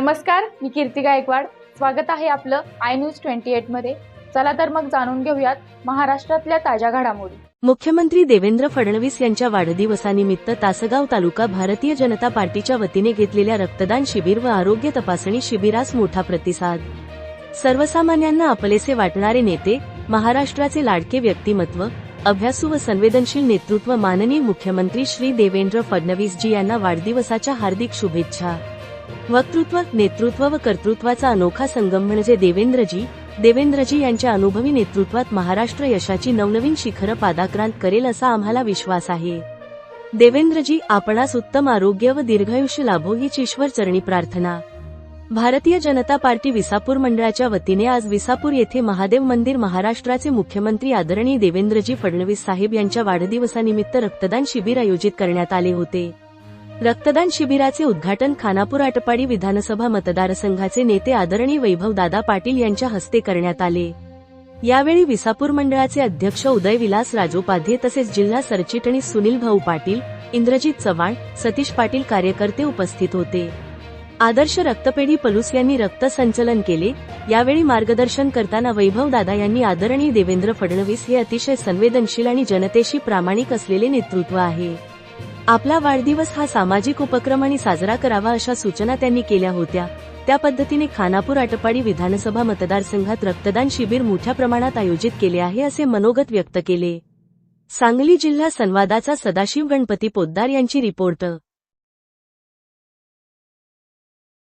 नमस्कार मी कीर्ती गायकवाड. स्वागत आहे आपलं आय न्यूज ट्वेंटी एटमध्ये. चला तर मग जाणून घेऊयात महाराष्ट्रातल्या ताज्या घडामोडी. मुख्यमंत्री देवेंद्र फडणवीस यांच्या वाढदिवसानिमित्त तासगाव तालुका भारतीय जनता पार्टीच्या वतीने घेतलेल्या रक्तदान शिबिर व आरोग्य तपासणी शिबिरास मोठा प्रतिसाद. सर्वसामान्यांना आपलेसे वाटणारे नेते महाराष्ट्राचे लाडके व्यक्तिमत्व अभ्यासू व संवेदनशील नेतृत्व माननीय मुख्यमंत्री श्री देवेंद्र फडणवीसजी यांना वाढदिवसाच्या हार्दिक शुभेच्छा. वक्तृत्व नेतृत्व व कर्तृत्वाचा अनोखा संगम म्हणजे देवेंद्रजी. देवेंद्रजी यांच्या अनुभवी नेतृत्वात महाराष्ट्र यशाची नवनवीन शिखरं पादाक्रांत करेल असा आम्हाला विश्वास आहे. देवेंद्रजी आपणास उत्तम आरोग्य व दीर्घायुष्य लाभो हीच ईश्वर चरणी प्रार्थना. भारतीय जनता पार्टी विसापूर मंडळाच्या वतीने आज विसापूर येथे महादेव मंदिर महाराष्ट्राचे मुख्यमंत्री आदरणीय देवेंद्रजी फडणवीस साहेब यांच्या वाढदिवसानिमित्त रक्तदान शिबिर आयोजित करण्यात आले होते. रक्तदान शिबिराचे उद्घाटन खानापूर आटपाडी विधानसभा मतदारसंघाचे नेते आदरणीय वैभव दादा पाटील यांच्या हस्ते करण्यात आले. यावेळी विसापूर मंडळाचे अध्यक्ष उदय विलास राजोपाध्ये तसेच जिल्हा सरचिटणीस सुनील भाऊ पाटील इंद्रजित चव्हाण सतीश पाटील कार्यकर्ते उपस्थित होते. आदर्श रक्तपेढी पलूस यांनी रक्त संचलन केले. यावेळी मार्गदर्शन करताना वैभव दादा यांनी आदरणीय देवेंद्र फडणवीस हे अतिशय संवेदनशील आणि जनतेशी प्रामाणिक असलेले नेतृत्व आहे. आपला वाढदिवस हा सामाजिक उपक्रम आणि साजरा करावा अशा सूचना त्यांनी केल्या होत्या. त्या पद्धतीने खानापूर आटपाडी विधानसभा मतदारसंघात रक्तदान शिबिर मोठ्या प्रमाणात आयोजित केले आहे असे मनोगत व्यक्त केले. सांगली जिल्हा संवादाचा सदाशिव गणपती पोद्दार यांची रिपोर्ट